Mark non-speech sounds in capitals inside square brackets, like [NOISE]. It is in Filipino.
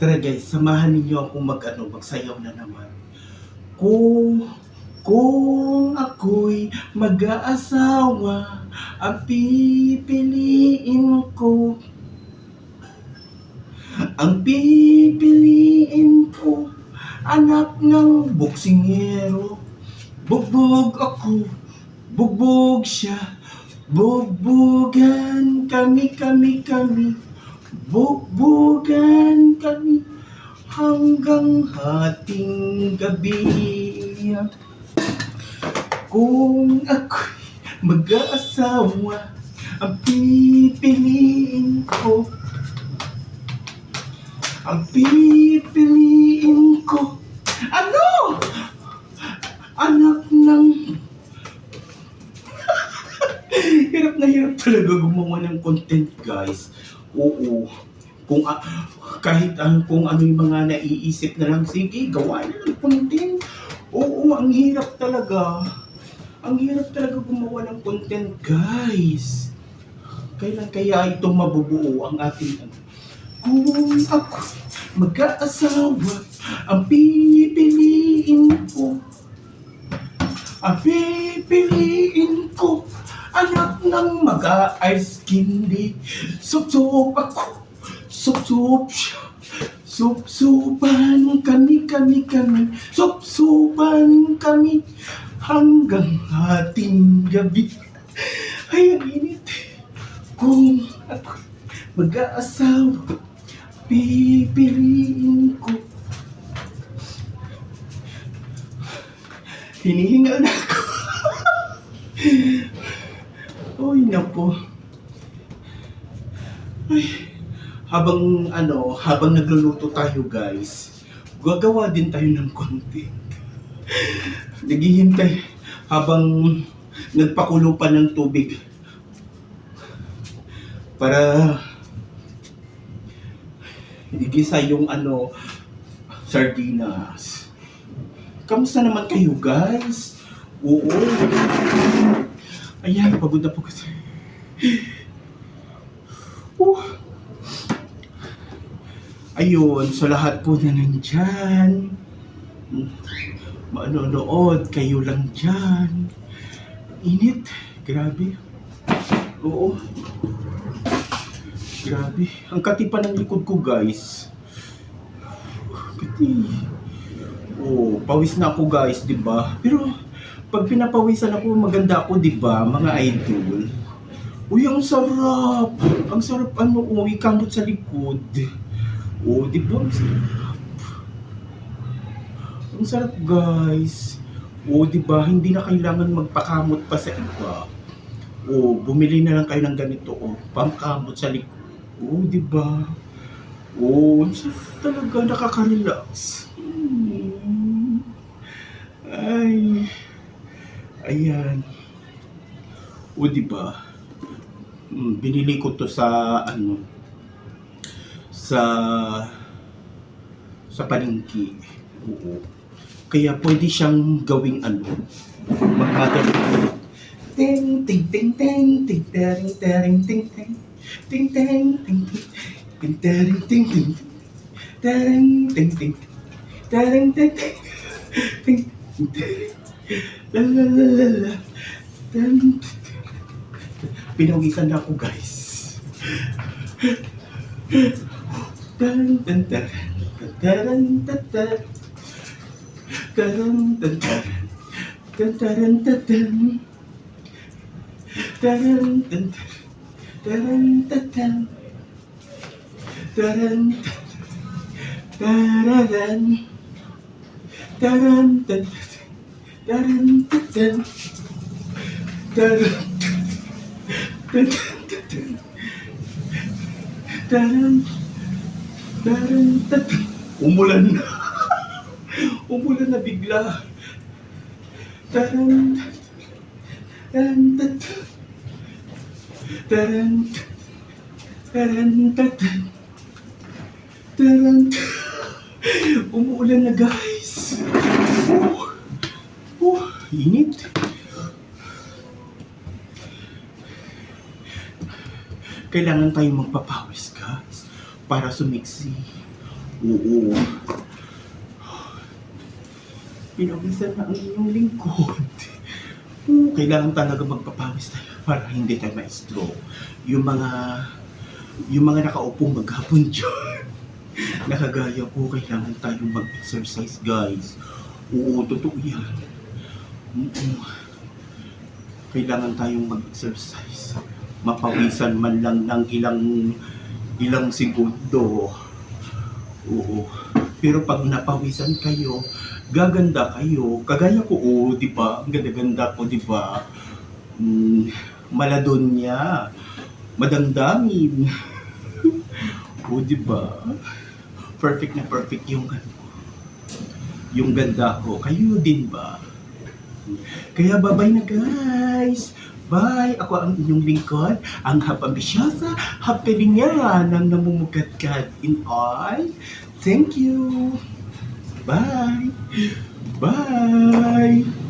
Tara guys, samahan ninyo ako mag ano, magsayaw na naman. Kung kung ako'y mag-aasawa, ang pipiliin ko. Ang pipiliin ko, anak ng boksingero. Bugbog ako, bugbog siya, bugbugan kami, kami, kami. Bugbugan kami hanggang hating gabi. Kung ako'y mag-aasawa, ang pipiliin ko. Ang pipiliin ko. Ano? Anak ng... hirap na hirap talaga gumawa ng content, guys. Oo. Kung a- kahit ang kung ano yung mga naiisip na lang, sige, gawa na ng content. Oo, ang hirap talaga. Ang hirap talaga gumawa ng content, guys. Kailan kaya ito mabubuo ang ating ano? Kung ako mag-aasawa, ang pipiliin ko. Ang pipiliin ko, anak ng mag-ice candy. Sup-sup ako, sup-sup siya. Sup-supan kami, kami, kami. Sup-supan kami hanggang ating gabi. Ay, ang init. Kung ako mag-aasawa, pipiliin ko. Hinihingal na ako. [LAUGHS] Uy, napo. Ay, habang ano, habang nagluluto tayo guys, gagawa din tayo ng content. Naghihintay habang nagpakulo pa ng tubig para igisa yung ano sardinas. Kamusta naman kayo guys? Oo. Ayan, pagod na pagod. Uh. Ayun, sa lahat po na nandyan, manonood, kayo lang dyan. Init, grabe. Oo. Grabe. Ang katipan ng likod ko, guys. Kati. Oh, pawis na ako, guys, 'di ba? Pero pag pinapawisan ako, maganda ako, 'di ba, mga idol? Uy, ang sarap. Ang sarap ano, oh, ikamot sa likod. Oh, 'di ba? Ang sarap. Ang sarap, guys. Oh, 'di ba? Hindi na kailangan magpakamot pa sa iba. Oh, bumili na lang kayo ng ganito, oh, pangkamot sa likod. Oh, 'di ba? Oh, ang sarap talaga nakaka-relax. Hmm. Ay. Ayan. O, di ba? Hmm, binili ko to sa ano sa sa palengke. Oo. Kaya pwede siyang gawing ano magmadali. Ting ting ting ting ting tering tering ting ting ting ting ting ting tering ting ting tering ting ting tering ting ting ting ting la la la la la Pinawisan na ako guys. Tan tan tan tan tan tan Taran Taran Taran Taran tan tan Taran Tararan Taran tan Taran tan Taran tan tan Taran Taran tan Umulan na. Umulan na bigla. Taran Taran tan Taran Taran tan Taran Umuulan na guys. Oh, oh, init Kailangan tayong magpapawis guys para sumiksi Oo. Pinawisan na ang inyong lingkod. Oo, kailangan talaga magpapawis tayo para hindi tayo ma-stroke. Yung mga yung mga nakaupong maghapon dyan. [LAUGHS] Nakagaya ko, kailangan tayong mag-exercise, guys. Oo, totoo yan. Kailangan tayong mag-exercise. Mapawisan man lang ng ilang ilang segundo. Oo. Pero pag napawisan kayo, gaganda kayo. Kagaya ko, oo, di ba? Ang ganda-ganda ko, di ba? Mm, maladonya. Madamdamin. [LAUGHS] oo, di ba? Perfect na perfect yung yung ganda ko. Kayo din ba? Kaya bye-bye na guys! Bye! Ako ang inyong lingkod, ang hapambisyosa, hapkalingera ng namumugatgat in all. Thank you! Bye! Bye!